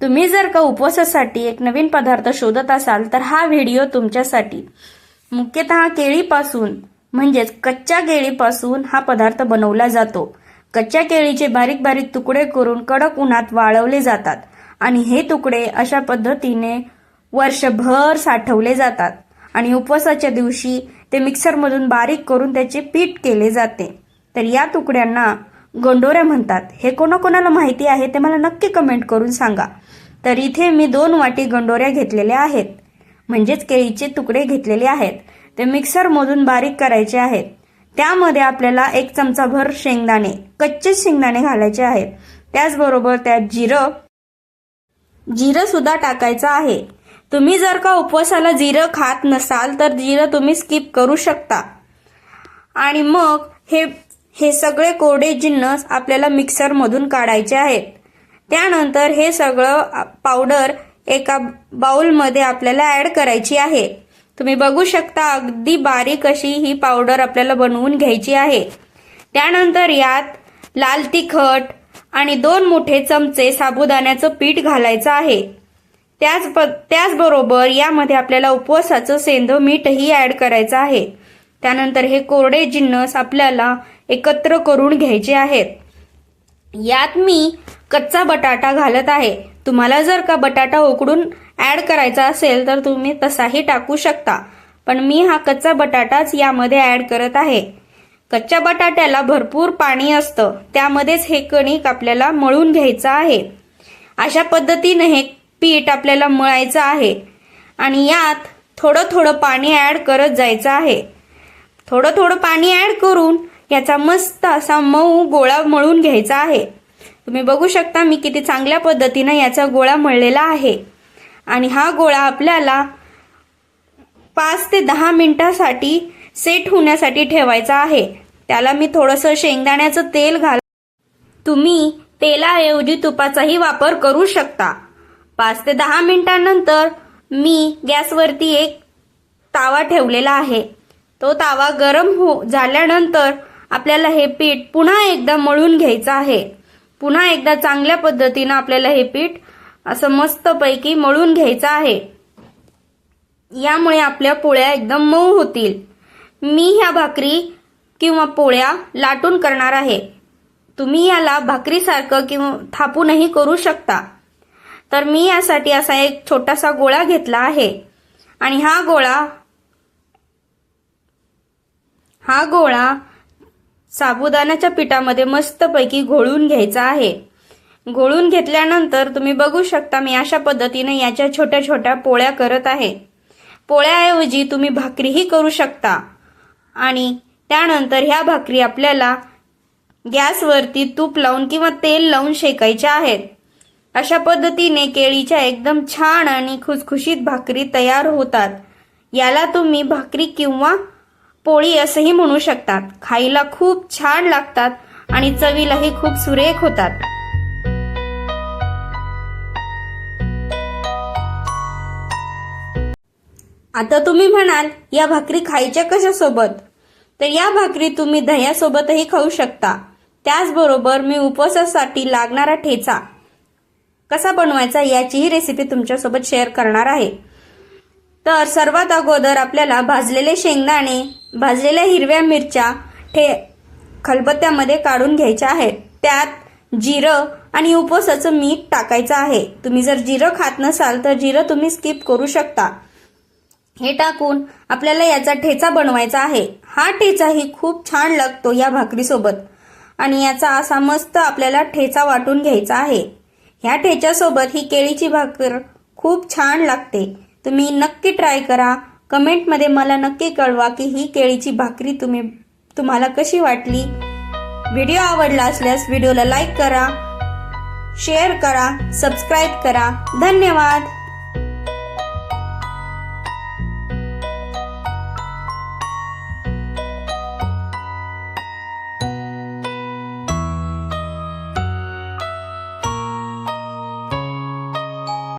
तुम्ही जर का उपवासासाठी एक नवीन पदार्थ शोधत असाल तर हा व्हिडिओ तुमच्यासाठी. मुख्यतः केळीपासून म्हणजेच कच्च्या केळीपासून हा पदार्थ बनवला जातो. कच्च्या केळीचे बारीक बारीक तुकडे करून कडक उन्हात वाळवले जातात आणि हे तुकडे अशा पद्धतीने वर्षभर साठवले जातात आणि उपवासाच्या दिवशी ते मिक्सरमधून बारीक करून त्याचे पीठ केले जाते. तर या तुकड्यांना गोंडोऱ्या म्हणतात. हे कोणाकोणाला माहिती आहे ते मला नक्की कमेंट करून सांगा. तर इथे मी दोन वाटी गंडोऱ्या घेतलेल्या आहेत. म्हणजेच केळीचे तुकडे घेतलेले आहेत. ते मिक्सरमधून बारीक करायचे आहेत. त्यामध्ये आपल्याला एक चमचाभर शेंगदाणे कच्चे शेंगदाणे घालायचे आहेत. त्याचबरोबर त्यात जिरं जिरं सुद्धा टाकायचं आहे. तुम्ही जर का उपवासाला जिरं खात नसाल तर जिरं तुम्ही स्किप करू शकता. आणि मग हे हे सगळे कोरडे जिन्नस आपल्याला मिक्सरमधून काढायचे आहेत. त्यानंतर हे सगळं पावडर एका बाउलमध्ये आपल्याला ॲड करायची आहे. तुम्ही बघू शकता अगदी बारीक अशी ही पावडर आपल्याला बनवून घ्यायची आहे. त्यानंतर यात लाल तिखट आणि दोन मोठे चमचे साबुदाण्याचं पीठ घालायचं आहे. त्याच प त्याचबरोबर यामध्ये आपल्याला उपवासाचं सेंधं मीठही ॲड करायचं आहे. त्यानंतर हे कोरडे जिन्नस आपल्याला एकत्र करून घ्यायचे आहेत. यात मी कच्चा बटाटा घालत आहे. तुम्हाला जर का बटाटा उकडून ॲड करायचा असेल तर तुम्ही तसाही टाकू शकता. पण मी हा कच्चा बटाटाच यामध्ये ॲड करत आहे. कच्च्या बटाट्याला भरपूर पाणी असतं. त्यामध्येच हे कणिक आपल्याला मळून घ्यायचं आहे. अशा पद्धतीने हे पीठ आपल्याला मळायचं आहे. आणि यात थोडं थोडं पाणी ॲड करत जायचं आहे. थोडं थोडं पाणी ॲड करून याचा मस्त असा मऊ गोळा मळून घ्यायचा आहे. तुम्ही बघू शकता मी किती चांगल्या पद्धतीनं याचा गोळा मळलेला आहे. आणि हा गोळा आपल्याला पाच ते दहा मिनिटासाठी सेट होण्यासाठी ठेवायचा आहे. त्याला मी थोडंसं शेंगदाण्याचं तेल घाल तुम्ही तेलाऐवजी तुपाचाही वापर करू शकता. पाच ते दहा मिनिटांनंतर मी गॅसवरती एक तावा ठेवलेला आहे. तो तावा गरम हो झाल्यानंतर आपल्याला हे पीठ पुन्हा एकदा मळून घ्यायचं आहे. पुन्हा एकदा चांगल्या पद्धतीनं आपल्याला हे पीठ असं मस्तपैकी मळून घ्यायचं आहे. यामुळे आपल्या पोळ्या एकदम मऊ होतील. मी ह्या भाकरी किंवा पोळ्या लाटून करणार आहे. तुम्ही याला भाकरीसारखं किंवा थापूनही करू शकता. तर मी यासाठी असा एक छोटासा गोळा घेतला आहे. आणि हा गोळा हा गोळा साबुदाण्याच्या पिठामध्ये मस्तपैकी घोळून घ्यायचा आहे. घोळून घेतल्यानंतर तुम्ही बघू शकता मी अशा पद्धतीने याच्या छोट्या छोट्या पोळ्या करत आहे. पोळ्याऐवजी तुम्ही भाकरीही करू शकता. आणि त्यानंतर ह्या भाकरी आपल्याला गॅसवरती तूप लावून किंवा तेल लावून शेकायच्या आहेत. अशा पद्धतीने केळीच्या एकदम छान आणि खुसखुशीत भाकरी तयार होतात. याला तुम्ही भाकरी किंवा पोळी असंही म्हणू शकतात. खायला खूप छान लागतात आणि चवीलाही खूप सुरेख होतात. आता तुम्ही म्हणाल या भाकरी खायच्या कशासोबत? तर या भाकरी तुम्ही दह्यासोबतही खाऊ शकता. त्याचबरोबर मी उपवासासाठी लागणारा ठेचा कसा बनवायचा याचीही रेसिपी तुमच्यासोबत शेअर करणार आहे. तर सर्वात अगोदर आपल्याला भाजलेले शेंगदाणे भाजलेल्या हिरव्या मिरच्या ठे खलबत्त्यामध्ये काढून घ्यायच्या आहेत. त्यात जिरं आणि उपवासाचं मीठ टाकायचं आहे. तुम्ही जर जिरं खात नसाल तर जिरं तुम्ही स्किप करू शकता. हे टाकून आपल्याला याचा ठेचा बनवायचा आहे. हा ठेचाही खूप छान लागतो या भाकरीसोबत. आणि याचा असा मस्त आपल्याला ठेचा वाटून घ्यायचा आहे. ह्या ठेच्यासोबत ही केळीची भाकर खूप छान लागते. तुम्ही नक्की ट्राय करा. कमेंटमध्ये मला नक्की कळवा की ही केळीची भाकरी तुम्ही तुम्हाला कशी वाटली. व्हिडिओ आवडला असल्यास व्हिडिओला लाईक करा शेअर करा सबस्क्राईब करा. धन्यवाद.